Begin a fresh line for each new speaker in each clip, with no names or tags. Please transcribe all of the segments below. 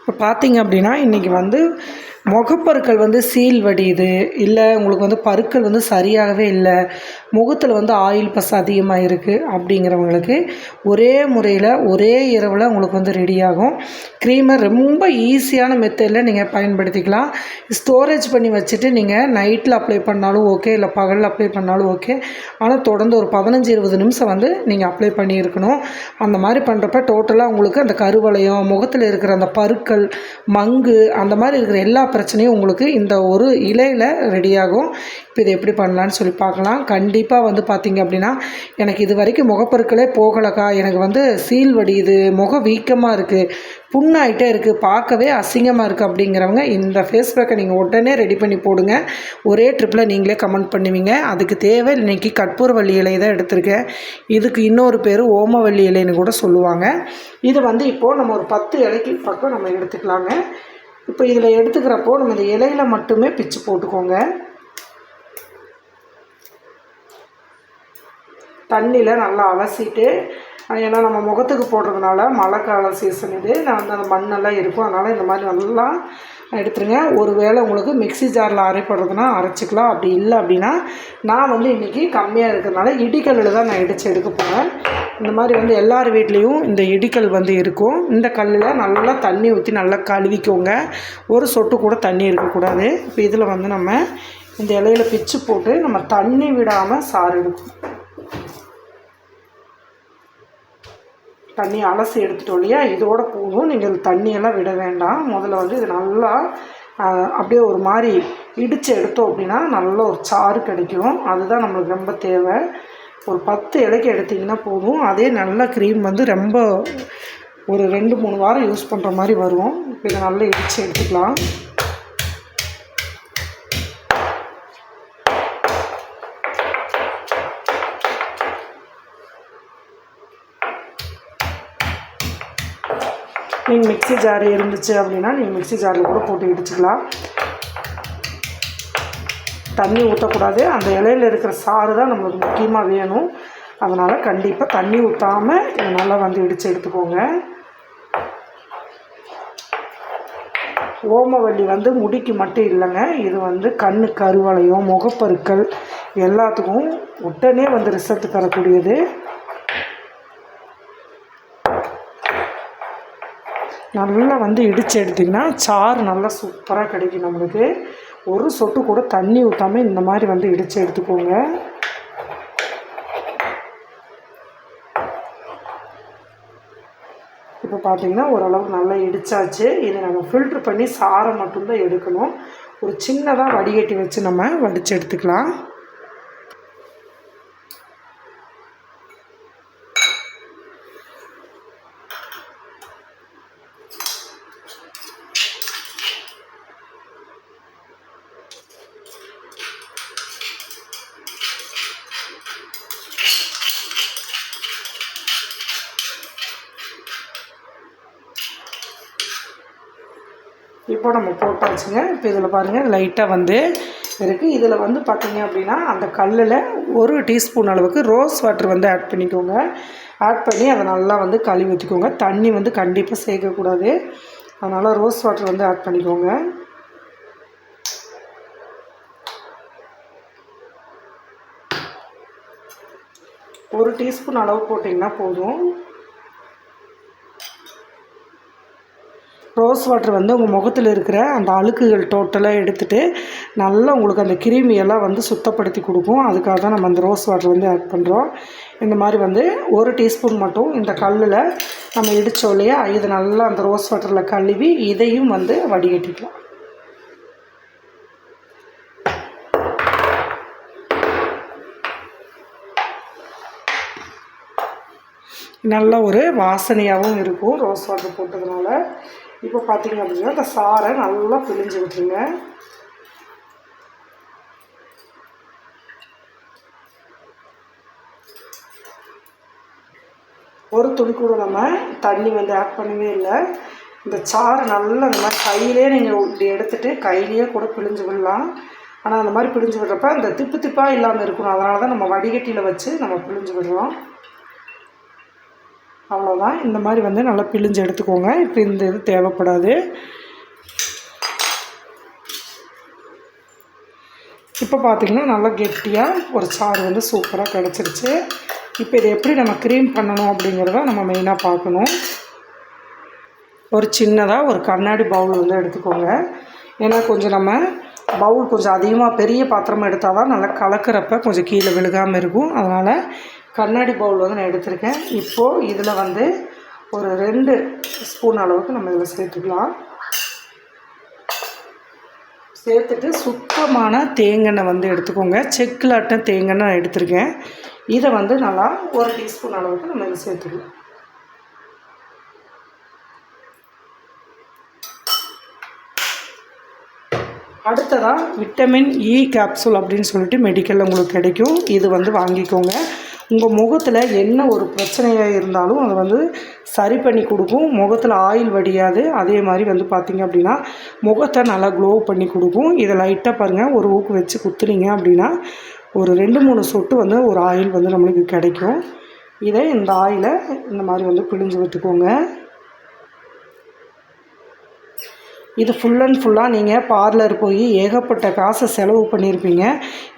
இப்போ பார்த்தீங்க அப்படின்னா இன்றைக்கி வந்து முகப்பருக்கள் வந்து சீல் வடியுது. இல்லை உங்களுக்கு வந்து பருக்கள் வந்து சரியாகவே இல்லை. முகத்தில் வந்து ஆயில் பஸ் அதிகமாக இருக்குது அப்படிங்கிறவங்களுக்கு ஒரே முறையில் ஒரே இரவில் உங்களுக்கு வந்து ரெடியாகும் க்ரீமை ரொம்ப ஈஸியான மெத்தடில் நீங்கள் பயன்படுத்திக்கலாம். ஸ்டோரேஜ் பண்ணி வச்சுட்டு நீங்கள் நைட்டில் அப்ளை பண்ணாலும் ஓகே இல்லை பகலில் அப்ளை பண்ணாலும் ஓகே ஆனால் தொடர்ந்து ஒரு பதினஞ்சு இருபது நிமிஷம் வந்து நீங்கள் அப்ளை பண்ணியிருக்கணும் அந்த மாதிரி பண்ணுறப்ப டோட்டலாக உங்களுக்கு அந்த கருவளையம் முகத்தில் இருக்கிற அந்த பருக்கள் மங்கு அந்த மாதிரி இருக்கிற எல்லா பிரச்சனையும் உங்களுக்கு இந்த ஒரு இலையில் ரெடியாகும் இப்போ இதை எப்படி பண்ணலான்னு சொல்லி பார்க்கலாம். கண்டிப்பாக வந்து பார்த்தீங்க அப்படின்னா எனக்கு இது வரைக்கும் முகப்பொருட்களே போகலக்கா. எனக்கு வந்து சீல் வடியுது முக வீக்கமாக இருக்குது புண்ணாயிட்டே இருக்குது பார்க்கவே அசிங்கமாக இருக்குது அப்படிங்கிறவங்க இந்த ஃபேஸ் பேக்கை நீங்கள் உடனே ரெடி பண்ணி போடுங்க. ஒரே ட்ரிப்பில் நீங்களே கமெண்ட் பண்ணுவீங்க. அதுக்கு தேவை இன்னைக்கு கற்பூரவள்ளி இலை தான் எடுத்திருக்கேன். இதுக்கு இன்னொரு பேர் ஓமவல்லி இலைன்னு கூட சொல்லுவாங்க. இது வந்து இப்போது நம்ம ஒரு பத்து இலைக்கு பக்கம் நம்ம எடுத்துக்கலாங்க. இப்போ இதில் எடுத்துக்கிறப்போ நம்ம இந்த இலையில் மட்டுமே பிச்சு போட்டுக்கோங்க. தண்ணியில் நல்லா அலசிட்டு ஏன்னா நம்ம முகத்துக்கு போடுறதுனால மழை கால சீசன் இது. நான் வந்து அந்த மண்ணெல்லாம் இருக்கும். அதனால் இந்த மாதிரி நல்லா எடுத்துருங்க. ஒரு வேளை உங்களுக்கு மிக்ஸி ஜாரில் அரைப்படுறதுனா அரைச்சிக்கலாம். அப்படி இல்லை அப்படின்னா நான் வந்து இன்றைக்கி கம்மியாக இருக்கிறதுனால இடிக்கல்லில் தான் நான் இடித்து எடுக்க போகிறேன் இந்த மாதிரி வந்து எல்லார் வீட்லேயும் இந்த இடிக்கல் வந்து இருக்கும். இந்த கல்லில் நல்லா தண்ணி ஊற்றி நல்லா கழுவிக்கோங்க. ஒரு சொட்டு கூட தண்ணி இருக்கக்கூடாது. இப்போ இதில் வந்து நம்ம இந்த இலையில பிச்சு போட்டு நம்ம தண்ணி விடாமல் சாறு எடுக்கணும். தண்ணி அலசி எடுத்துட்டோம் இல்லையா? இதோட போதும். நீங்கள் தண்ணியெல்லாம் விட வேண்டாம். முதல்ல வந்து இது நல்லா அப்படியே ஒரு மாதிரி இடித்து எடுத்தோம் அப்படின்னா நல்ல ஒரு சாறு கிடைக்கும். அதுதான் நம்மளுக்கு ரொம்ப தேவை. ஒரு பத்து இலைக்கு எடுத்திங்கன்னா போதும். அதே நல்ல க்ரீம் வந்து ரொம்ப ஒரு ரெண்டு மூணு வாரம் யூஸ் பண்ணுற மாதிரி வரும். இப்போ இதை நல்லா இடித்து எடுத்துக்கலாம். நீங்கள் மிக்ஸி ஜார் இருந்துச்சு அப்படின்னா நீங்கள் மிக்ஸி ஜாரில் கூட போட்டு இடிச்சுக்கலாம். தண்ணி ஊற்றக்கூடாது அந்த இலையில இருக்கிற சாறு தான் நம்மளுக்கு முக்கியமாக வேணும். அதனால் கண்டிப்பாக தண்ணி ஊற்றாமல் இதை நல்லா வந்து இடித்து எடுத்துக்கோங்க. ஓமவல்லி வந்து முடிக்கு மட்டும் இல்லைங்க. இது வந்து கண் கருவளையம் முகப்பருக்கள் எல்லாத்துக்கும் உடனே வந்து ரிசல்ட் தரக்கூடியது. நல்லா வந்து இடித்து எடுத்திங்கன்னா சாறு நல்லா சூப்பராக கிடைக்கும் நம்மளுக்கு. ஒரு சொட்டு கூட தண்ணி ஊற்றாம இந்த மாதிரி வந்து இடித்து எடுத்துக்கோங்க. இப்போ பார்த்தீங்கன்னா ஓரளவுக்கு நல்லா இடிச்சாச்சு. இதை நம்ம ஃபில்ட்ரு பண்ணி சாரை மட்டும்தான் எடுக்கணும். ஒரு சின்னதாக வடிகட்டி வச்சு நம்ம வடித்து எடுத்துக்கலாம். இப்போ நம்ம போட்டாச்சுங்க இப்போ இதில் பாருங்கள் லைட்டாக வந்து இருக்குது இதில் வந்து பார்த்தீங்க அப்படின்னா அந்த கல்லில் ஒரு டீஸ்பூன் அளவுக்கு ரோஸ் வாட்டர் வந்து ஆட் பண்ணிக்கோங்க. ஆட் பண்ணி அதை நல்லா வந்து கழுவி ஊற்றிக்கோங்க தண்ணி வந்து கண்டிப்பாக சேர்க்கக்கூடாது அதனால் ரோஸ் வாட்டர் வந்து ஆட் பண்ணிக்கோங்க. ஒரு டீஸ்பூன் அளவு போட்டிங்கன்னா போதும். ரோஸ் வாட்டர் வந்து உங்கள் முகத்தில் இருக்கிற அந்த அழுக்குகள் டோட்டலாக எடுத்துட்டு நல்லா உங்களுக்கு அந்த கிருமியெல்லாம் வந்து சுத்தப்படுத்தி கொடுக்கும். அதுக்காக தான் நம்ம அந்த ரோஸ் வாட்டர் வந்து ஆட் பண்ணுறோம் இந்த மாதிரி வந்து ஒரு டீஸ்பூன் மட்டும் இந்த கல்லில் நம்ம இடித்தோம் இல்லையா? இது நல்லா அந்த ரோஸ் வாட்டரில் கழுவி இதையும் வந்து வடிகட்டிக்கலாம். நல்ல ஒரு வாசனையாகவும் இருக்கும் ரோஸ் வாட்டர் போட்டதுனால. இப்போ பார்த்தீங்க அப்படின்னா இந்த சாறை நல்லா பிழிஞ்சு விட்டுருங்க. ஒரு துளி கூட நம்ம தண்ணி வந்து ஆட் பண்ணவே இல்லை. இந்த சாறை நல்லா இந்த மாதிரி கையிலே நீங்கள் இப்படி எடுத்துகிட்டு கையிலேயே கூட பிழிஞ்சு விடலாம். ஆனால் அந்த மாதிரி பிழிஞ்சு விடுறப்ப இந்த திப்பு திப்பாக இல்லாமல் இருக்கணும். அதனால தான் நம்ம வடிகட்டியில் வச்சு நம்ம பிழிஞ்சு விடுறோம். அவ்வளோதான் இந்த மாதிரி வந்து நல்லா பிழிஞ்சு எடுத்துக்கோங்க. இப்போ இந்த இது தேவைப்படாது. இப்போ பார்த்திங்கன்னா நல்லா கெட்டியாக ஒரு சாறு வந்து சூப்பராக கிடச்சிருச்சு. இப்போ இதை எப்படி நம்ம க்ரீம் பண்ணணும் அப்படிங்கிறத நம்ம மெயினாக பார்க்கணும். ஒரு சின்னதாக ஒரு கண்ணாடி பவுல் வந்து எடுத்துக்கோங்க. ஏன்னா கொஞ்சம் நம்ம பவுல் கொஞ்சம் அதிகமாக பெரிய பாத்திரமாக எடுத்தால் தான் நல்லா கலக்கிறப்ப கொஞ்சம் கீழே விழுகாமல் இருக்கும். அதனால் கண்ணாடி பவுல் வந்து நான் எடுத்திருக்கேன். இப்போது இதில் வந்து ஒரு ரெண்டு ஸ்பூன் அளவுக்கு நம்ம இதில் சேர்த்துக்கலாம். சேர்த்துட்டு சுத்தமான தேங்காய் வந்து எடுத்துக்கோங்க. செக்கிலாட்டம் தேங்கெண்ணெய் நான் எடுத்திருக்கேன். இதை வந்து நல்லா ஒரு டீஸ்பூன் அளவுக்கு நம்ம இதில் சேர்த்துக்கலாம். அடுத்ததாக விட்டமின் இ கேப்சூல் அப்படின்னு சொல்லிட்டு மெடிக்கலில் உங்களுக்கு கிடைக்கும். இது வந்து வாங்கிக்கோங்க. உங்கள் முகத்தில் என்ன ஒரு பிரச்சனையாக இருந்தாலும் அதை வந்து சரி பண்ணி கொடுக்கும். முகத்தில் ஆயில் வடியாது. அதே மாதிரி வந்து பார்த்திங்க அப்படின்னா முகத்தை நல்லா க்ளோ பண்ணி கொடுக்கும். இதை லைட்டாக பாருங்கள் ஒரு ஊக்கு வச்சு குத்துனீங்க அப்படின்னா ஒரு ரெண்டு மூணு சொட்டு வந்து ஒரு ஆயில் வந்து நம்மளுக்கு கிடைக்கும். இதை இந்த ஆயிலை இந்த மாதிரி வந்து பிழிஞ்சு விட்டுக்கோங்க. இது ஃபுல் அண்ட் ஃபுல்லாக நீங்கள் பார்லர் போய் ஏகப்பட்ட காசை செலவு பண்ணியிருப்பீங்க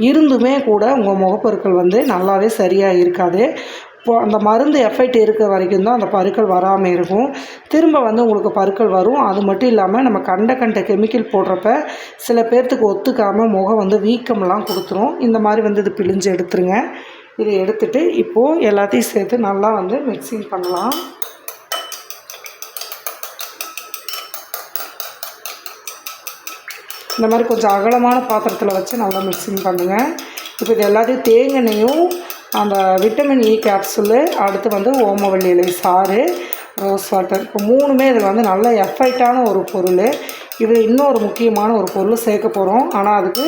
இருந்துமே கூட உங்கள் முகப்பொருட்கள் வந்து நல்லாவே சரியாக இருக்காது. இப்போ அந்த மருந்து எஃபெக்ட் இருக்க வரைக்கும் தான் அந்த பருக்கள் வராமல் இருக்கும். திரும்ப வந்து உங்களுக்கு பருக்கள் வரும். அது மட்டும் இல்லாமல் நம்ம கண்ட கண்ட கெமிக்கல் போடுறப்ப சில பேர்த்துக்கு ஒத்துக்காமல் முகம் வந்து வீக்கம்லாம் கொடுத்துரும். இந்த மாதிரி வந்து இது பிழிஞ்சு எடுத்துருங்க. இதை எடுத்துகிட்டு இப்போது எல்லாத்தையும் சேர்த்து நல்லா வந்து மிக்சிங் பண்ணலாம். இந்த மாதிரி கொஞ்சம் அகலமான பாத்திரத்தில் வச்சு நல்லா மிக்சிங் பண்ணுங்கள் இப்போ இது எல்லாத்தையும் தேங்கினையும் அந்த விட்டமின் இ கேப்சூலு அடுத்து வந்து ஓமவல்லி இலை சாறு ரோஸ் வாட்டர் இப்போ மூணுமே இது வந்து நல்ல எஃபைட்டான ஒரு பொருள். இதில் இன்னொரு முக்கியமான ஒரு பொருள் சேர்க்க போகிறோம் ஆனால் அதுக்கு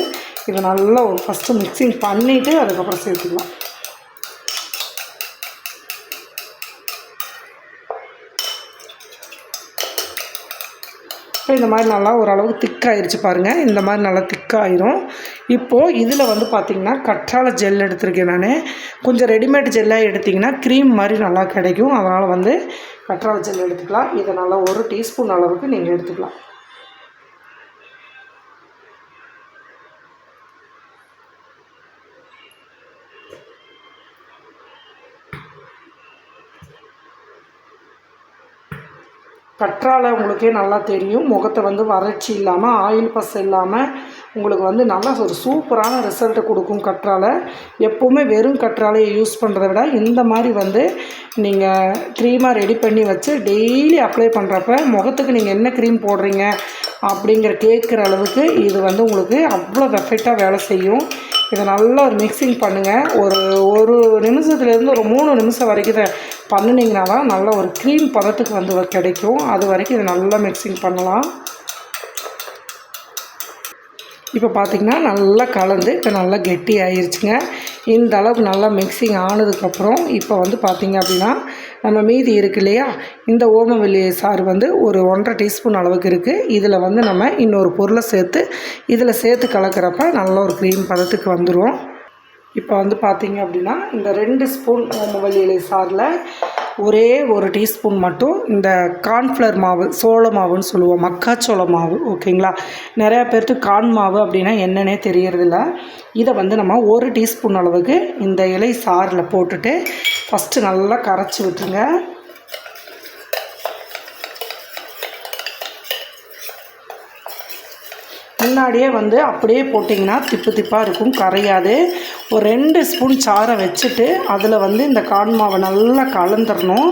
இது நல்லா ஒரு ஃபஸ்ட்டு மிக்சிங் பண்ணிவிட்டு அதுக்கப்புறம் சேர்த்துக்கலாம். ஸோ இந்த மாதிரி நல்லா ஓரளவுக்கு திக்காயிருச்சு பாருங்கள் இந்த மாதிரி நல்லா திக்காயிரும். இப்போது இதில் வந்து பார்த்திங்கன்னா கற்றாழை ஜெல் எடுத்திருக்கேன் நான். கொஞ்சம் ரெடிமேட் ஜெல்லாக எடுத்திங்கன்னா க்ரீம் மாதிரி நல்லா கிடைக்கும். அதனால் வந்து கற்றாழை ஜெல் எடுத்துக்கலாம். இதை நல்லா ஒரு டீஸ்பூன் அளவுக்கு நீங்கள் எடுத்துக்கலாம். கற்றாழை உங்களுக்கே நல்லா தெரியும். முகத்தை வந்து வறட்சி இல்லாமல் ஆயில் பஸ் இல்லாமல் உங்களுக்கு வந்து நல்லா ஒரு சூப்பரான ரிசல்ட்டை கொடுக்கும் கற்றாழை. எப்போவுமே வெறும் கற்றாழையை யூஸ் பண்ணுறத விட இந்த மாதிரி வந்து நீங்கள் க்ரீமாக ரெடி பண்ணி வச்சு டெய்லி அப்ளை பண்ணுறப்ப முகத்துக்கு நீங்கள் என்ன க்ரீம் போடுறீங்க அப்படிங்கிற கேட்குற அளவுக்கு இது வந்து உங்களுக்கு அவ்வளோ பெர்ஃபெக்டாக வேலை செய்யும். இதை நல்லா ஒரு மிக்சிங் பண்ணுங்கள் ஒரு ஒரு நிமிஷத்துலேருந்து ஒரு மூணு நிமிஷம் வரைக்கும் பண்ணினீங்கன்னா தான் நல்ல ஒரு க்ரீம் பதத்துக்கு வந்து கிடைக்கும். அது வரைக்கும் இதை நல்லா மிக்சிங் பண்ணலாம். இப்போ பார்த்திங்கன்னா நல்லா கலந்து இப்போ நல்லா கெட்டி ஆயிடுச்சுங்க இந்த அளவுக்கு நல்லா மிக்சிங் ஆனதுக்கப்புறம் இப்போ வந்து பார்த்திங்க அப்படின்னா நம்ம மீதி இருக்கு இல்லையா? இந்த ஓமவல்லி சாறு வந்து ஒரு ஒன்றரை டீஸ்பூன் அளவுக்கு இருக்குது இதில் வந்து நம்ம இன்னொரு பொருளை சேர்த்து இதில் சேர்த்து கலக்கிறப்ப நல்ல ஒரு க்ரீம் பதத்துக்கு வந்துடும் இப்போ வந்து பார்த்திங்க அப்படின்னா இந்த ரெண்டு ஸ்பூன் ஓமவல்லி இலை சாரில் ஒரே ஒரு டீஸ்பூன் மட்டும் இந்த கார்ன்ஃப்ளவர் மாவு சோள மாவுன்னு சொல்லுவோம் மக்காச்சோள மாவு ஓகேங்களா? நிறையா பேர்த்துக்கு கான் மாவு அப்படின்னா என்னன்னே தெரியறதில்ல. இதை வந்து நம்ம ஒரு டீஸ்பூன் அளவுக்கு இந்த இலை சாரில் போட்டுட்டு ஃபஸ்ட்டு நல்லா கரைச்சி விட்டுருங்க. முன்னாடியே வந்து அப்படியே போட்டிங்கன்னா திப்பு திப்பாக இருக்கும் கரையாது. ஒரு ரெண்டு ஸ்பூன் சாரை வச்சுட்டு அதில் வந்து இந்த கான் மாவை நல்லா கலந்துடணும்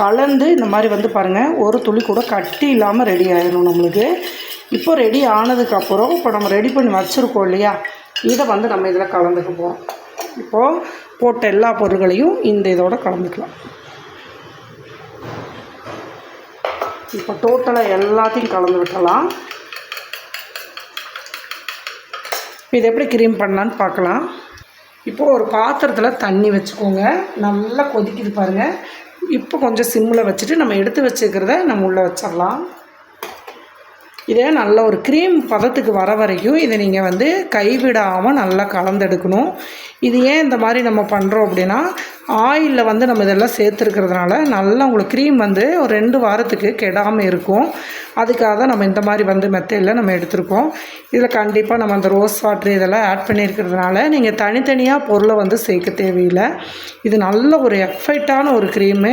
கலந்து இந்த மாதிரி வந்து பாருங்கள் ஒரு துளி கூட கட்டி இல்லாமல் ரெடி ஆகிடும் நம்மளுக்கு. இப்போ ரெடி ஆனதுக்கப்புறம் இப்போ நம்ம ரெடி பண்ணி வச்சுருக்கோம் இல்லையா? இதை வந்து நம்ம இதில் கலந்துக்க போகிறோம் இப்போது போட்ட எல்லா பொருள்களையும் இந்த இதோட கலந்துக்கலாம். இப்போ டோட்டலாக எல்லாத்தையும் கலந்து விட்டலாம் இது எப்படி க்ரீம் பண்ணலான்னு பார்க்கலாம். இப்போது ஒரு பாத்திரத்தில் தண்ணி வச்சுக்கோங்க. நல்லா கொதிக்குது பாருங்கள் இப்போ கொஞ்சம் சிம்மில் வச்சுட்டு நம்ம எடுத்து வச்சுக்கிறத நம்ம உள்ளே வச்சிடலாம். இதே நல்ல ஒரு க்ரீம் பதத்துக்கு வர வரைக்கும் இதை நீங்கள் வந்து கைவிடாமல் நல்லா கலந்தெடுக்கணும். இது ஏன் இந்த மாதிரி நம்ம பண்ணுறோம் அப்படின்னா ஆயிலில் வந்து நம்ம இதெல்லாம் சேர்த்துருக்கிறதுனால நல்லா உங்களுக்கு க்ரீம் வந்து ஒரு ரெண்டு வாரத்துக்கு கெடாமல் இருக்கும். அதுக்காக தான் நம்ம இந்த மாதிரி வந்து மெத்தையில் நம்ம எடுத்திருக்கோம். இதில் கண்டிப்பாக நம்ம அந்த ரோஸ் வாட்ரு இதெல்லாம் ஆட் பண்ணியிருக்கிறதுனால நீங்கள் தனித்தனியாக பொருளை வந்து சேர்க்க தேவையில்லை. இது நல்ல ஒரு எஃபெக்டான ஒரு க்ரீமு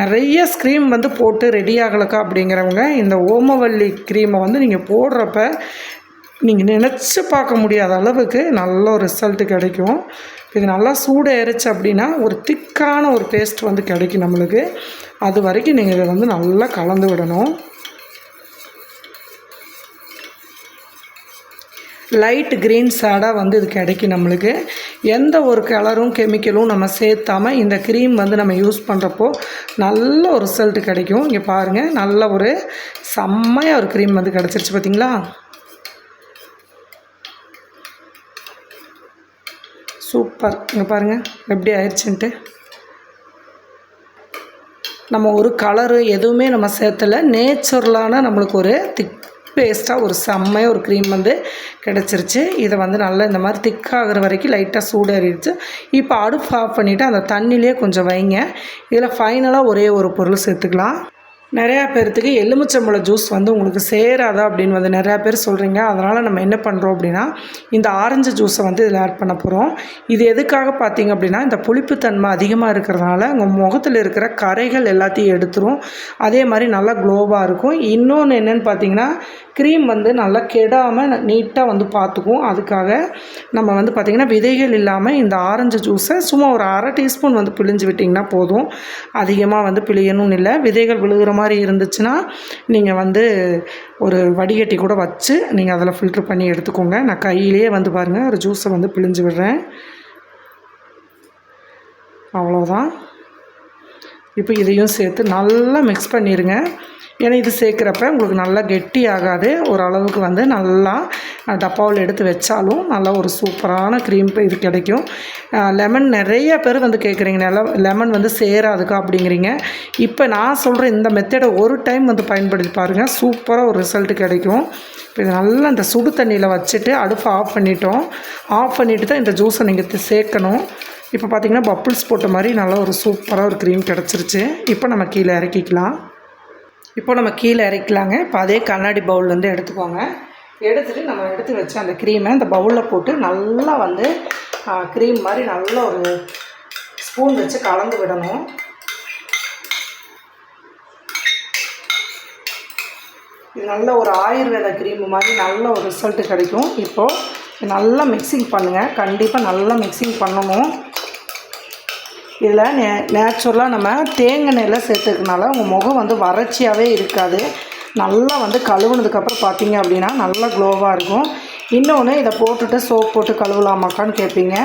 நிறைய ஸ்க்ரீம் வந்து போட்டு ரெடி ஆகலக்கா அப்படிங்கிறவங்க இந்த ஓமவல்லி க்ரீமை வந்து நீங்கள் போடுறப்ப நீங்கள் நினச்சி பார்க்க முடியாத அளவுக்கு நல்ல ஒரு ரிசல்ட்டு கிடைக்கும். இது நல்லா சூடு இறைச்சி அப்படின்னா ஒரு திக்கான ஒரு பேஸ்ட் வந்து கிடைக்கும் நம்மளுக்கு. அது வரைக்கும் நீங்கள் இதை வந்து நல்லா கலந்து விடணும். லைட் க்ரீன் ஷேடாக வந்து இது கிடைக்கும் நம்மளுக்கு. எந்த ஒரு கலரும் கெமிக்கலும் நம்ம சேர்த்தாமல் இந்த க்ரீம் வந்து நம்ம யூஸ் பண்ணுறப்போ நல்ல ஒரு ரிசல்ட் கிடைக்கும். இங்கே பாருங்கள் நல்ல ஒரு செம்மையாக ஒரு க்ரீம் வந்து கிடச்சிருச்சு பார்த்தீங்களா சூப்பர் இங்கே பாருங்கள் எப்படி ஆயிடுச்சுன்ட்டு. நம்ம ஒரு கலரு எதுவுமே நம்ம சேர்த்தலை. நேச்சுரலான நம்மளுக்கு ஒரு திக் பேஸ்ட்டாக ஒரு செம்மையாக ஒரு க்ரீம் வந்து கிடச்சிருச்சு. இதை வந்து நல்லா இந்த மாதிரி திக்காகிற வரைக்கும் லைட்டாக சூடேறிடுச்சு. இப்போ அடுப்பு ஆஃப் பண்ணிவிட்டு அந்த தண்ணியிலே கொஞ்சம் வைங்க. இதில் ஃபைனலாக ஒரே ஒரு பொருள் சேர்த்துக்கலாம். நிறையா பேர்த்துக்கு எலுமிச்சம்பழம் ஜூஸ் வந்து உங்களுக்கு சேராதா அப்படின்னு வந்து நிறையா பேர் சொல்கிறீங்க அதனால் நம்ம என்ன பண்ணுறோம் அப்படின்னா இந்த ஆரஞ்சு ஜூஸை வந்து இதில் ஆட் பண்ண போகிறோம் இது எதுக்காக பார்த்தீங்க அப்படின்னா இந்த புளிப்புத்தன்மை அதிகமாக இருக்கிறதுனால உங்கள் முகத்தில் இருக்கிற கரைகள் எல்லாத்தையும் எடுத்துரும். அதே மாதிரி நல்லா க்ளோவாக இருக்கும். இன்னொன்று என்னென்னு பார்த்தீங்கன்னா க்ரீம் வந்து நல்லா கெடாமல் நீட்டாக வந்து பார்த்துக்கும். அதுக்காக நம்ம வந்து பார்த்திங்கன்னா விதைகள் இல்லாமல் இந்த ஆரஞ்சு ஜூஸை சும்மா ஒரு அரை டீஸ்பூன் வந்து பிழிஞ்சு விட்டிங்கன்னா போதும். அதிகமாக வந்து பிழியணும்னு இல்லை. விதைகள் விழுகிற மாதிரி இருந்துச்சுன்னா நீங்கள் வந்து ஒரு வடிகட்டி கூட வச்சு நீங்கள் அதில் ஃபில்ட்ரு பண்ணி எடுத்துக்கோங்க. நான் கையிலேயே வந்து பாருங்கள் ஒரு ஜூஸை வந்து பிழிஞ்சு விடுறேன். அவ்வளோதான் இப்போ இதையும் சேர்த்து நல்லா மிக்ஸ் பண்ணிடுங்க ஏன்னா இது சேர்க்குறப்ப உங்களுக்கு நல்லா கெட்டி ஆகாது ஓரளவுக்கு வந்து நல்லா டப்பாவில் எடுத்து வச்சாலும் நல்லா ஒரு சூப்பரான க்ரீம் இது கிடைக்கும். லெமன் நிறைய பேர் வந்து கேட்குறீங்க நல்லா லெமன் வந்து சேராதுக்கா அப்படிங்கிறீங்க. இப்போ நான் சொல்கிற இந்த மெத்தடை ஒரு டைம் வந்து பயன்படுத்தி பாருங்கள் சூப்பராக ஒரு ரிசல்ட் கிடைக்கும். இப்போ இது நல்லா இந்த சுடு தண்ணியில் வச்சுட்டு அடுப்பை ஆஃப் பண்ணிட்டோம். ஆஃப் பண்ணிவிட்டு தான் இந்த ஜூஸை நீங்கள் சேர்க்கணும். இப்போ பார்த்திங்கன்னா பப்புள்ஸ் போட்ட மாதிரி நல்லா ஒரு சூப்பராக ஒரு க்ரீம் கிடச்சிருச்சு. இப்போ நம்ம கீழே இறக்கிக்கலாம். இப்போ நம்ம கீழே இறக்கலாங்க. இப்போ அதே கண்ணாடி பவுல் வந்து எடுத்துக்கோங்க. எடுத்துகிட்டு நம்ம எடுத்து வச்ச அந்த க்ரீமை அந்த பவுலில் போட்டு நல்லா வந்து க்ரீம் மாதிரி நல்ல ஒரு ஸ்பூன் வச்சு கலந்து விடணும். இது நல்ல ஒரு ஆயுர்வேத க்ரீம் மாதிரி நல்ல ஒரு ரிசல்ட்டு கிடைக்கும். இப்போது நல்லா மிக்சிங் பண்ணுங்கள் கண்டிப்பாக நல்லா மிக்சிங் பண்ணணும். இதில் நே நேச்சுரலாக நம்ம தேங்காய் சேர்த்துக்கனால உங்கள் முகம் வந்து வறட்சியாகவே இருக்காது. நல்லா வந்து கழுவுனதுக்கப்புறம் பார்த்தீங்க அப்படின்னா நல்லா க்ளோவாக இருக்கும். இன்னொன்று இதை போட்டுட்டு சோப் போட்டு கழுவலாமாக்கான்னு கேட்பீங்க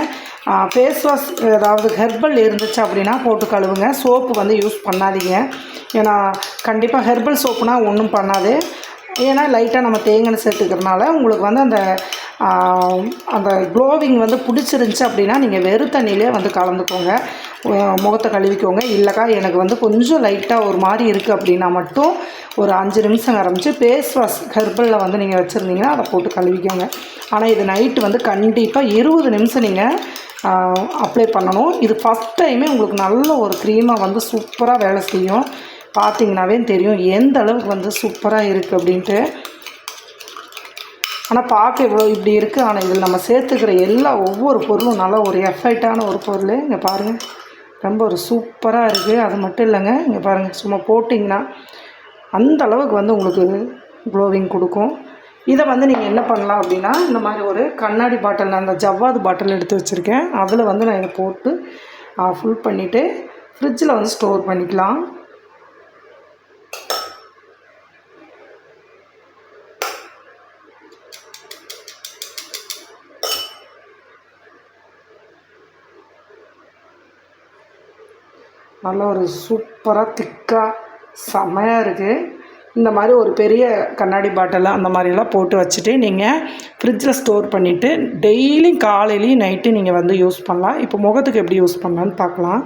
ஃபேஸ் வாஷ் ஏதாவது ஹெர்பல் இருந்துச்சு அப்படின்னா போட்டு கழுவுங்க. சோப்பு வந்து யூஸ் பண்ணாதீங்க. ஏன்னா கண்டிப்பாக ஹெர்பல் சோப்புனால் ஒன்றும் பண்ணாது. ஏன்னா லைட்டாக நம்ம தேங்காய் சேர்த்துக்கிறதுனால உங்களுக்கு வந்து அந்த அந்த க்ளோவிங் வந்து பிடிச்சிருந்துச்சி அப்படின்னா நீங்கள் வெறும் தண்ணியிலே வந்து கலந்துக்கோங்க. முகத்தை கழுவிக்கோங்க. இல்லைக்கா எனக்கு வந்து கொஞ்சம் லைட்டாக ஒரு மாதிரி இருக்குது அப்படின்னா மட்டும் ஒரு அஞ்சு நிமிஷம் ஆரம்பித்து ஃபேஸ் வாஷ் ஹெர்பலில் வந்து நீங்கள் வச்சுருந்தீங்கன்னா அதை போட்டு கழுவிக்கோங்க. ஆனால் இது நைட்டு வந்து கண்டிப்பாக இருபது நிமிஷம் நீங்கள் அப்ளை பண்ணணும். இது ஃபஸ்ட் டைமே உங்களுக்கு நல்ல ஒரு க்ரீமாக வந்து சூப்பராக வேலை செய்யும். பார்த்தீங்கன்னாவே தெரியும் எந்த அளவுக்கு வந்து சூப்பராக இருக்குது அப்படின்ட்டு. ஆனால் பார்க்க இவ்வளோ இப்படி இருக்குது ஆனால் இதில் நம்ம சேர்த்துக்கிற எல்லா ஒவ்வொரு பொருளும் நல்லா ஒரு எஃபெக்டான ஒரு பொருள். இங்கே பாருங்கள் ரொம்ப ஒரு சூப்பராக இருக்குது அது மட்டும் இல்லைங்க. இங்கே பாருங்கள் சும்மா போட்டிங்கன்னா அந்த அளவுக்கு வந்து உங்களுக்கு க்ளோவிங் கொடுக்கும். இதை வந்து நீங்கள் என்ன பண்ணலாம் அப்படின்னா இந்த மாதிரி ஒரு கண்ணாடி பாட்டில் அந்த ஜவ்வாது பாட்டில் எடுத்து வச்சுருக்கேன். அதில் வந்து நான் இதை போட்டு ஃபுல் பண்ணிவிட்டு ஃப்ரிட்ஜில் வந்து ஸ்டோர் பண்ணிக்கலாம். நல்ல ஒரு சூப்பராக திக்காக செம்மையாக இருக்குது இந்த மாதிரி ஒரு பெரிய கண்ணாடி பாட்டில் அந்த மாதிரிலாம் போட்டு வச்சுட்டு நீங்கள் ஃப்ரிட்ஜில் ஸ்டோர் பண்ணிவிட்டு டெய்லியும் காலையிலையும் நைட்டு நீங்கள் வந்து யூஸ் பண்ணலாம். இப்போ முகத்துக்கு எப்படி யூஸ் பண்ணலான்னு பார்க்கலாம்.